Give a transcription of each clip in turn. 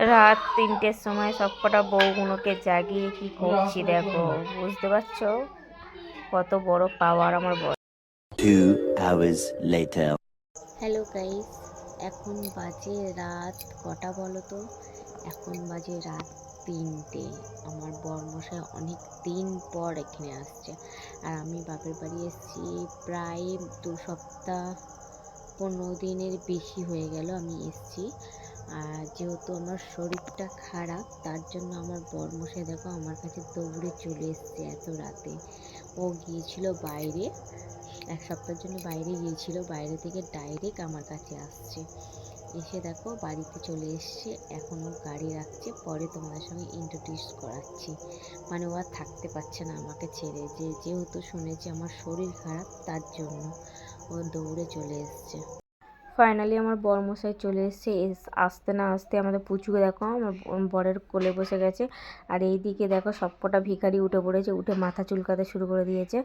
রাত তিনটের সময় সবকটা বউগুলোকে জাগিয়ে কি করছি দেখো বুঝতে পারছ? কত বড় পাওয়ার আমার Two হ্যালো গাইস এখন বাজে রাত কটা বলো তো? এখন বাজে রাত তিনটে। আমার বরমশাই অনেক দিন পর এখানে আসছে। আর আমি বাপের বাড়ি এসেছি প্রায় দু সপ্তাহ পনেরো দিনের বেশি হয়ে গেল আমি এসেছি। আর যেহেতু আমার শরীরটা খারাপ, তার জন্য আমার বরমশাই দেখো আমার কাছে দৌড়ে চলে এসছে এত রাতে। ও গিয়েছিল বাইরে, এক সপ্তাহের জন্য বাইরে গিয়েছিল, বাইরে থেকে ডাইরেক্ট আমার কাছে আসছে। এসে দেখো বাড়িতে চলে এসছে এখনও গাড়ি রাখছে, পরে তোমাদের সঙ্গে ইন্ট্রোডিউস করাচ্ছি। মানে ও আর থাকতে পারছে না আমাকে ছেড়ে, যে যেহেতু শুনেছে আমার শরীর খারাপ, তার জন্য ও দৌড়ে চলে এসছে। ফাইনালি আমার বরমশাই চলে এসছে। এস- আসতে না আসতে আমাদের পুচুকে দেখো, আমার বরের কোলে বসে গেছে। আর এই দিকে দেখো সবকটা ভিখারি উঠে পড়েছে, উঠে মাথা চুলকাতে শুরু করে দিয়েছে।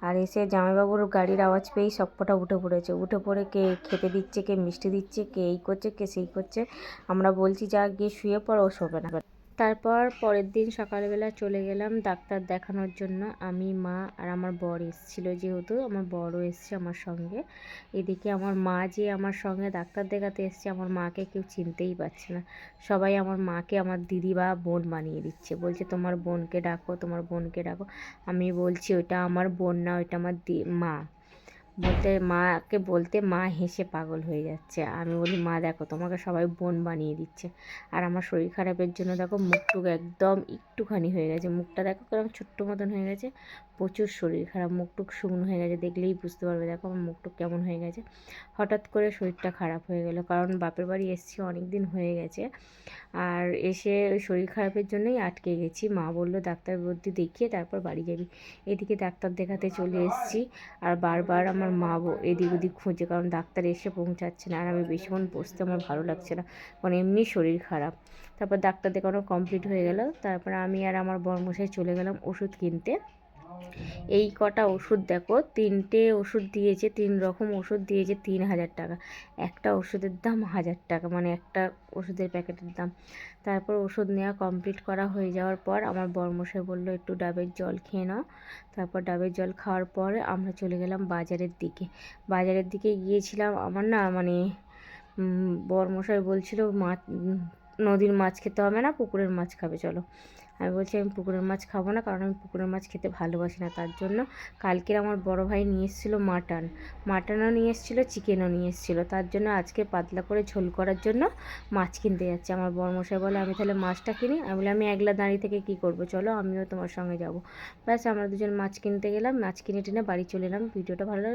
আর এসে জামাইবাবুর গাড়ির আওয়াজ পেয়েই সবকটা উঠে পড়েছে। উঠে পড়ে কে খেতে দিচ্ছে, কে মিষ্টি দিচ্ছে, কে এই করছে, কে সেই করছে। আমরা বলছি, যা গিয়ে শুয়ে পড়ো শোবে না। তারপর পরের দিন সকালবেলা চলে গেলাম ডাক্তার দেখানোর জন্য। আমি, মা আর আমার বর এসেছিল যেহেতু, আমার বড়ও এসছে আমার সঙ্গে। এদিকে আমার মা যে আমার সঙ্গে ডাক্তার দেখাতে এসছে, আমার মাকে কেউ চিনতেই পারছে না। সবাই আমার মাকে আমার দিদি বা বোন বানিয়ে দিচ্ছে। বলছে, তোমার বোনকে ডাকো, তোমার বোনকে ডাকো। আমি বলছি ওটা আমার বোন না, ওইটা আমার মা। বলতে মাকে বলতে মা হেসে পাগল হয়ে যাচ্ছে। আমি বলি, মা, দেখো, তোমাকে সবাই বোন বানিয়ে দিচ্ছে। আর আমার শরীর খারাপের জন্য দেখো, মুখটুক একদম একটুখানি হয়ে গেছে। মুখটা দেখো কেমন ছোট্ট মতন হয়ে গেছে। প্রচুর শরীর খারাপ, মুখটুক শুকনো হয়ে গেছে। দেখলেই বুঝতে পারবে, দেখো, আমার মুখটুক কেমন হয়ে গেছে। হঠাৎ করে শরীরটা খারাপ হয়ে গেল। কারণ বাপের বাড়ি এসেছি অনেক দিন হয়ে গেছে। আর এসে ওই শরীর খারাপের জন্যই আটকে গেছি। মা বলল ডাক্তার বুদ্ধি দেখিয়ে তারপর বাড়ি যাবি। এদিকে ডাক্তার দেখাতে চলে এসেছি। আর বারবার আমার মা বো- এদিক ওদিক খুঁজে কারণ ডাক্তার এসে পৌঁছাচ্ছে না। আর আমি বেশিক্ষণ বসতে আমার ভালো লাগছে না। কারণ এমনি শরীর খারাপ। তারপর ডাক্তার দেখানো কমপ্লিট হয়ে গেল। তারপর আমি আর আমার বর্মশাই চলে গেলাম ওষুধ কিনতে। এই কটা ওষুধ দেখো, তিনটে ওষুধ দিয়েছে, তিন রকম ওষুধ দিয়েছে, তিন হাজার টাকা। একটা ওষুধের দাম হাজার টাকা মানে একটা ওষুধের প্যাকেটের দাম। তারপর ওষুধ নেওয়া কমপ্লিট করা হয়ে যাওয়ার পর আমার বর্মশাই বলল, একটু ডাবের জল খেয়ে নাও। তারপর ডাবের জল খাওয়ার পরে আমরা চলে গেলাম বাজারের দিকে। বাজারের দিকে গিয়েছিলাম, আমার না মানে বরমশাই বলছিল মাছ নদীর মাছ খেতে হবে না, পুকুরের মাছ খাবে, চলো। আমি বলছি, আমি পুকুরের মাছ খাব না, কারণ আমি পুকুরের মাছ খেতে ভালোবাসি না। তার জন্য কালকের আমার বড় ভাই নিয়ে এসেছিল মাটন। মাটনও নিয়ে এসেছিল, চিকেনও নিয়ে এসেছিল। তার জন্য আজকে পাতলা করে ঝোল করার জন্য মাছ কিনতে যাচ্ছে। আমার বড়মশাই বলে, আমি তাহলে মাছটা কিনি। আমি বলে আমি একলা দাঁড়িয়ে থেকে কী করব? চলো, আমিও তোমার সঙ্গে যাব। ব্যাস, আমরা দুজন মাছ কিনতে গেলাম। মাছ কিনে টেনে বাড়ি চলে এলাম। ভিডিওটা ভালো লাগলে